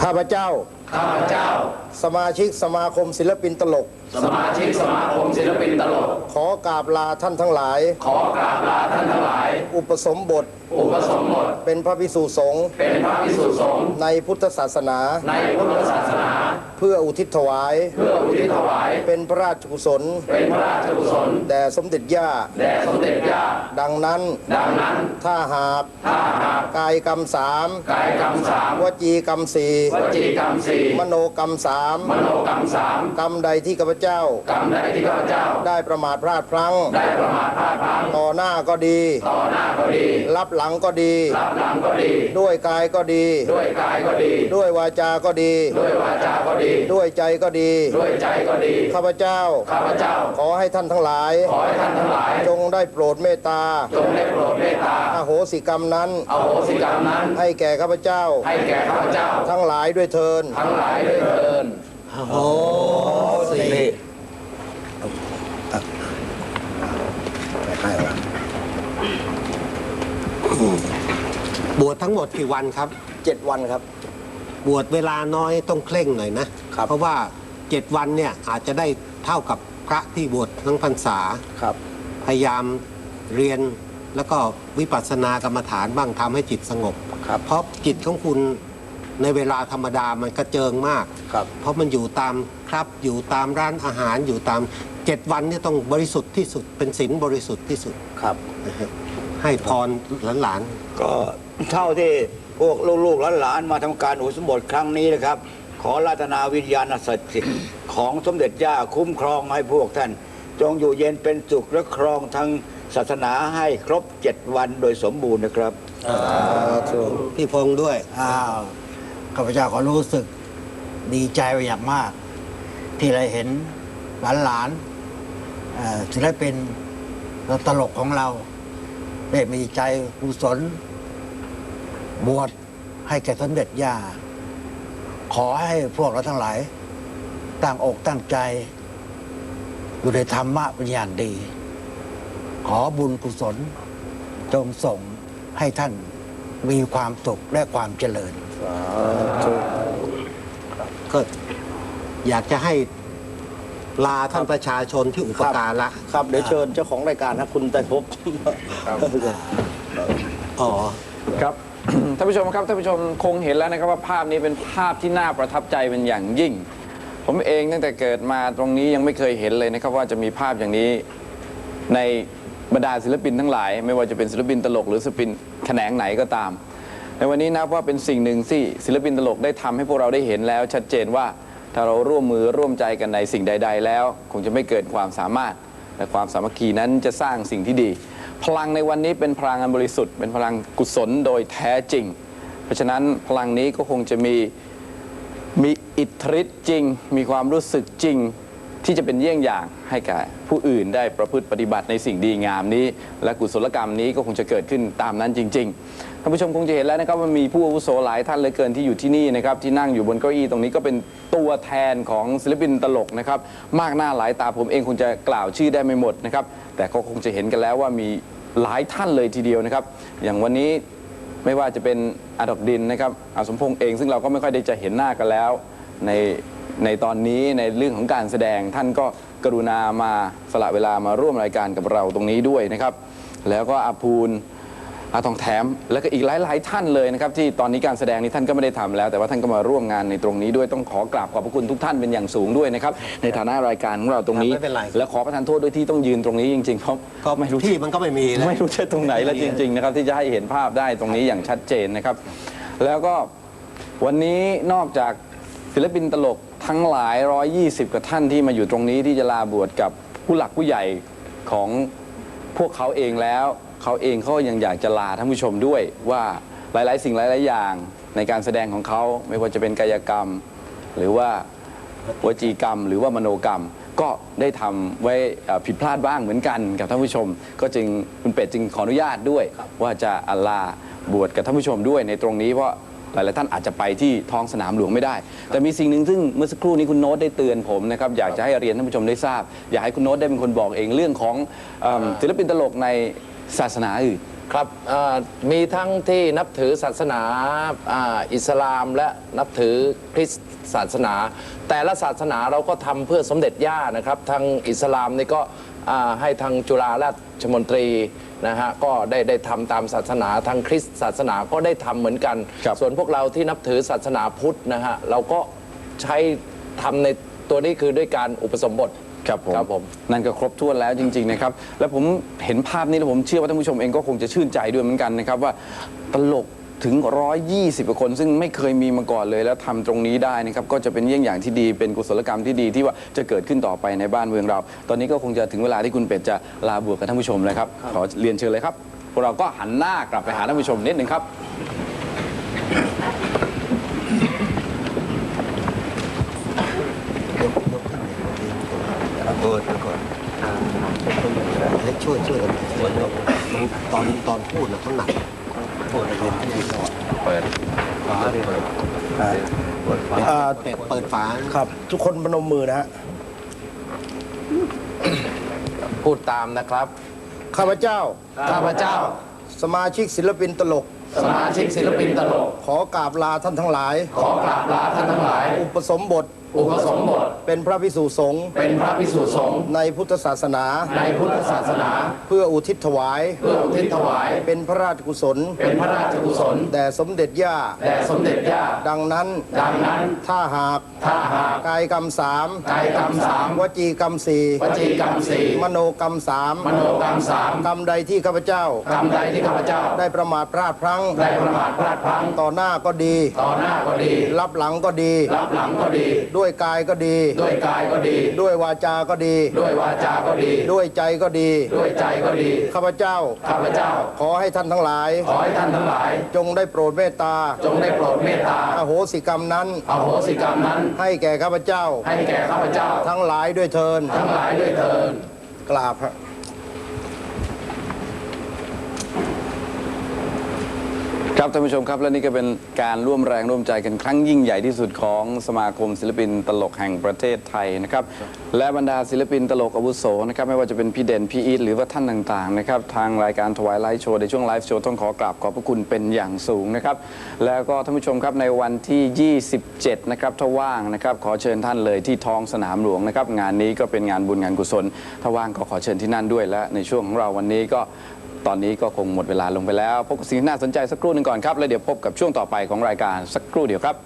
ข้าพเจ้า ข้าพเจ้า สมาชิกสมาคมศิลปินตลก สมาชิกสมาคมศิลปินตลก ขอกราบลาท่านทั้งหลาย ขอกราบลาท่านทั้งหลาย อุปสมบท อุปสมบท เป็นพระภิกษุสงฆ์ เป็นพระภิกษุสงฆ์ ในพุทธศาสนา ในพุทธศาสนา เพื่ออุทิศถวาย เพื่ออุทิศถวาย เป็นพระราชกุศล เป็นพระราชกุศล แด่สมเด็จย่า แด่สมเด็จย่า ดังนั้น ดังนั้น ถ้าหากถ้าหากกายกรรมสามกายกรรมสามวจีกรรมสี่วจีกรรมสี่มโนกรรมสามมโนกรรมสามกรรมใดที่ข้าพเจ้า กรรมใดที่ข้าพเจ้า ได้ประมาทพลาดพลั้ง ได้ประมาทพลาดพลั้ง ต่อหน้าก็ดี ต่อหน้าก็ดี รับหลังก็ดี รับหลังก็ดี ด้วยกายก็ดี ด้วยกายก็ดี ด้วยวาจาก็ดี ด้วยวาจาก็ดีด้วยใจก็ดี ด้วยใจก็ดี ข้าพเจ้า ข้าพเจ้า ขอให้ท่านทั้งหลาย ขอให้ท่านทั้งหลาย จงได้โปรดเมตตา จงได้โปรดเมตตาอโหสิกรรมนั้นอโหสิกรรมนั้น ให้แก่ข้าพเจ้า ให้แก่ข้าพเจ้า ทั้งหลายด้วยเทิน ทั้งหลายด้วยเถินบวชทั้งหมดกี่วันครับเจ็ดวันครับ บวชเวลาน้อยต้องเคร่งหน่อยนะครับ เพราะว่าเจ็ดวันเนี่ยอาจจะได้เท่ากับพระที่บวชทั้งพรรษา ครับ พยายามเรียนแล้วก็วิปัสสนากรรมฐานบ้างทำให้จิตสงบ ครับ เพราะจิตของคุณในเวลาธรรมดามันกระเจิงมาก ครับ เพราะมันอยู่ตามครับอยู่ตามร้านอาหารอยู่ตามเจ็ดวันเนี่ยต้องบริสุทธิ์ที่สุดเป็นศีลบริสุทธิ์ที่สุดครับ นะฮะให้พรหลานๆก็เท่าที่ พวกลูกๆหลานๆมาทำการอุสมบทครั้งนี้นะครับ ขอราตนาวิญญาณศักดิ์สิทธิ์ของสมเด็จย่าคุ้มครองให้พวกท่าน จงอยู่เย็นเป็นสุขและครองทางศาสนาให้ครบเจ็ดวันโดยสมบูรณ์นะครับพี่พงษ์ด้วยอ้าวข้าพเจ้าก็รู้สึกดีใจไปอย่างมาก ที่ได้เห็นหลานๆเอ่อศิลปินตลกของเราได้มีใจกุศล บวชให้แก่สมเด็จย่า ขอให้พวกเราทั้งหลาย ตั้งอกตั้งใจ อยู่ในธรรมะเป็นอย่างดี ขอบุญกุศล จงส่งให้ท่านมีความสุขและความเจริญก็อยากจะให้ลาท่านประชาชนที่อุปการะครับ เดี๋ยวเชิญเจ้าของรายการนะคุณไตรภพอ๋อครับ ท่านผู้ชมครับท่านผู้ชมคงเห็นแล้วนะครับว่าภาพนี้เป็นภาพที่น่าประทับใจเป็นอย่างยิ่ง ผมเองตั้งแต่เกิดมาตรงนี้ยังไม่เคยเห็นเลยนะครับว่าจะมีภาพอย่างนี้ในบรรดาศิลปินทั้งหลาย ไม่ว่าจะเป็นศิลปินตลกหรือศิลปินแขนงไหนก็ตาม ในวันนี้นับว่าเป็นสิ่งหนึ่งที่ศิลปินตลกได้ทำให้พวกเราได้เห็นแล้ว ชัดเจนว่าถ้าเราร่วมมือร่วมใจกันในสิ่งใด ๆ แล้ว คงจะไม่เกินความสามารถและความสามัคคีนั้นจะสร้างสิ่งที่ดี พลังในวันนี้เป็นพลังอันบริสุทธิ์ เป็นพลังกุศลโดยแท้จริง เพราะฉะนั้นพลังนี้ก็คงจะมีมีอิทธิฤทธิ์จริง มีความรู้สึกจริงที่จะเป็นเยี่ยงอย่างให้แก่ผู้อื่นได้ประพฤติปฏิบัติในสิ่งดีงามนี้ และกุศลกรรมนี้ก็คงจะเกิดขึ้นตามนั้นจริง ๆ ท่านผู้ชมคงจะเห็นแล้วนะครับว่ามีผู้อาวุโสหลายท่านเหลยเกินที่อยู่ที่นี่นะครับที่นั่งอยู่บนเก้าอี้ตรงนี้ก็เป็นตัวแทนของศิลปินตลกนะครับมากหน้าหลายตาผมเองคงจะกล่าวชื่อได้ไม่หมดนะครับแต่ก็คงจะเห็นกันแล้วว่ามี หลายท่านเลยทีเดียวนะครับ อย่างวันนี้ไม่ว่าจะเป็นอาดอกดินนะครับอาสมพงษ์เองซึ่งเราก็ไม่ค่อยได้จะเห็นหน้ากันแล้ว ในในตอนนี้ในเรื่องของการแสดงท่านก็กรุณามาสละเวลามาร่วมรายการกับเราตรงนี้ด้วยนะครับ แล้วก็อาภูล อาทองแถม แล้วก็อีกหลาย ๆ ท่านเลยนะครับที่ตอนนี้การแสดงนี้ท่านก็ไม่ได้ทำแล้ว แต่ว่าท่านก็มาร่วมงานในตรงนี้ด้วยต้องขอกราบขอบพระคุณทุกท่านเป็นอย่างสูงด้วยนะครับในฐานะรายการของเราตรงนี้ครับไม่เป็นไร และขอประทานโทษด้วยที่ต้องยืนตรงนี้จริง ๆ เพราะก็ไม่รู้ที่มันก็ไม่มีแล้ว ไม่รู้จะตรงไหนแล้วจริง ๆ นะครับที่จะให้เห็นภาพได้ตรงนี้อย่างชัดเจนนะครับ แล้วก็วันนี้นอกจากศิลปินตลกทั้งหลาย 120กว่าท่านที่มาอยู่ตรงนี้ที่จะลาบวชกับผู้หลักผู้ใหญ่ของพวกเขาเองแล้ว เขาเองเขายังอยากจะลาท่านผู้ชมด้วยว่าหลาย ๆ สิ่งหลาย ๆ อย่างในการแสดงของเขาไม่ว่าจะเป็นกายกรรม หรือว่าวจีกรรม หรือว่ามโนกรรม ก็ได้ทำไว้เอ่อผิดพลาดบ้างเหมือนกันกับท่านผู้ชม ก็จึงคุณเป็ดจึงขออนุญาตด้วย ว่าจะอัลลาบวชกับท่านผู้ชมด้วยในตรงนี้เพราะ หลายๆท่านอาจจะไปที่ท้องสนามหลวงไม่ได้ แต่มีสิ่งหนึ่งซึ่งเมื่อสักครู่นี้คุณโน้ตได้เตือนผมนะครับอยากจะให้เรียนท่านผู้ชมได้ทราบ อยากให้คุณโน้ตได้เป็นคนบอกเองเรื่องของเอิ่มศิลปินตลกในศาสนาอื่น ครับเอ่อมีทั้งที่นับถือศาสนาอ่าอิสลามและนับถือคริสต์ศาสนา แต่ละศาสนาเราก็ทำเพื่อสมเด็จย่านะครับทางอิสลามนี่ก็ อ่าให้ทางจุฬาราชมนตรีนะฮะก็ได้ได้ทำตามศาสนาทางคริสต์ศาสนาก็ได้ทำเหมือนกัน ครับ ส่วนพวกเราที่นับถือศาสนาพุทธนะฮะเราก็ใช้ทำในตัวนี้คือด้วยการอุปสมบท ครับผมครับผม นั่นก็ครบถ้วนแล้วจริง ๆ นะครับ แล้วผมเห็นภาพนี้แล้วผมเชื่อว่าท่านผู้ชมเองก็คงจะชื่นใจด้วยเหมือนกันนะครับ ว่าตลก ถึง 120กว่าคน ซึ่งไม่เคยมีมาก่อนเลย แล้วทำตรงนี้ได้นะครับ ก็จะเป็นเยี่ยงอย่างที่ดี เป็นกุศลกรรมที่ดีที่ว่าจะเกิดขึ้นต่อไปในบ้านเมืองเรา ตอนนี้ก็คงจะถึงเวลาที่คุณเป็ดจะลาบวชกับท่านผู้ชมแล้วครับ ขอเรียนเชิญเลยครับพวกเราก็หันหน้ากลับไปหาท่านผู้ชมนิดหนึ่งครับเปิดไปก่อนให้ช่วยช่วยกันตอนตอนพูดนะเขาหนักพูดอะไร เปิดฝาเลยเปิดฝาเปิดเปิดฝาครับ ทุกคนพนมมือนะฮะพูดตามนะครับ ข้าพเจ้า ข้าพเจ้า สมาชิกศิลปินตลก สมาชิกศิลปินตลก ขอกราบลาท่านทั้งหลาย ขอกราบลาท่านทั้งหลาย อุปสมบท อุปสมบท เป็นพระพิสุสงฆ์เป็นพระภิกษุสงฆ์ในพุทธศาสนา ในพุทธศาสนา เพื่ออุทิศถวาย เพื่ออุทิศถวาย เป็นพระราชกุศล เป็นพระราชกุศล แด่สมเด็จย่า แด่สมเด็จย่า ดังนั้น ดังนั้น ถ้าหาก ถ้าหาก กายกรรมสามกายกรรมสามวจีกรรมสี่วจีกรรมสี่มโนกรรมสามมโนกรรมสามกรรมใดที่ข้าพเจ้ากรรมใดที่ข้าพเจ้า ได้ประมาทพลาดพลั้งได้ประมาทพลาดพลั้งต่อหน้าก็ดี ต่อหน้าก็ดี รับหลังก็ดี รับหลังก็ดี ด้วยกายก็ดี ด้วยกายก็ดี ด้วยวาจาก็ดี ด้วยวาจาก็ดี ด้วยใจก็ดี ด้วยใจก็ดี ข้าพเจ้า ข้าพเจ้า ขอให้ท่านทั้งหลาย ขอให้ท่านทั้งหลาย จงได้โปรดเมตตา จงได้โปรดเมตตาอโหสิกรรมนั้นอโหสิกรรมนั้น ให้แก่ข้าพเจ้า ให้แก่ข้าพเจ้า ทั้งหลายด้วยเทิน ทั้งหลายด้วยเถิดกราบฮะ ครับท่านผู้ชมครับและนี่ก็เป็นการร่วมแรงร่วมใจกันครั้งยิ่งใหญ่ที่สุดของสมาคมศิลปินตลกแห่งประเทศไทยนะครับและบรรดาศิลปินตลกอาวุโสนะครับไม่ว่าจะเป็นพี่เด่นพี่อีทหรือว่าท่านต่างๆนะครับทางรายการถวายไลฟ์โชว์ในช่วงไลฟ์โชว์ต้องขอกราบขอบพระคุณเป็นอย่างสูงนะครับแล้วก็ท่านผู้ชมครับในวันที่ 27 นะครับถ้าว่างนะครับขอเชิญท่านเลยที่ท้องสนามหลวงนะครับงานนี้ก็เป็นงานบุญงานกุศลถ้าว่างก็ขอเชิญที่นั่นด้วยและในช่วงของเราวันนี้ก็ ตอนนี้ก็คงหมดเวลาลงไปแล้ว พบกับสิ่งที่น่าสนใจสักครู่หนึ่งก่อนครับ แล้วเดี๋ยวพบกับช่วงต่อไปของรายการสักครู่เดียวครับ